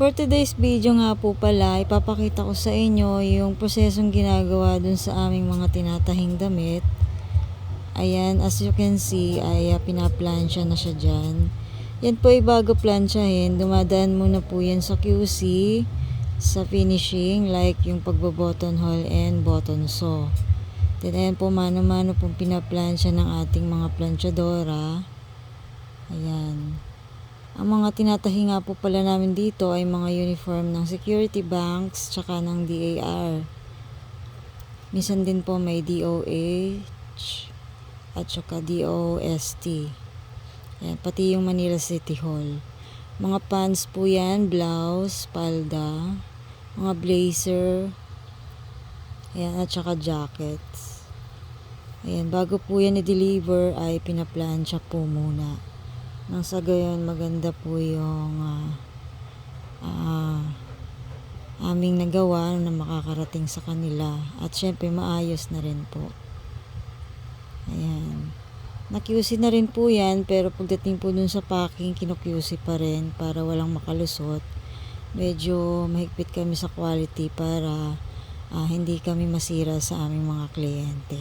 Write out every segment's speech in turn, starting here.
For today's video nga po pala, ipapakita ko sa inyo yung prosesong ginagawa dun sa aming mga tinatahing damit. Ayan, as you can see, ay uh, pinaplansya na siya dyan. Yan po ay bago plansyahin, dumadaan muna po yan sa QC, sa finishing, like yung pagbo-button hole and button sew. Then ayan po, mano-mano pong pinaplansya ng ating mga planchadora. Ayan. Ang mga tinatahi nga po pala namin dito ay mga uniform ng security banks tsaka ng DAR. Minsan din po may DOH at tsaka DOST. Ayan, pati yung Manila City Hall. Mga pants po yan, blouse, palda, mga blazer, ayan, at tsaka jackets. Ayan, bago po yan i-deliver ay pinaplansya po muna. Sa gayon, maganda po yung ah, ah, aming nagawa na makakarating sa kanila. At syempre, maayos na rin po. Ayan. Na-QC na rin po yan, pero pagdating po dun sa packing, kinu-QC pa rin para walang makalusot. Medyo mahigpit kami sa quality para ah, hindi kami masira sa aming mga kliyente.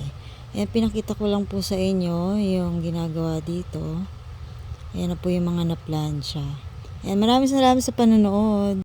Ayan, pinakita ko lang po sa inyo yung ginagawa dito. Ayan na po yung mga naplansya. Ayan, maraming salamat sa panonood.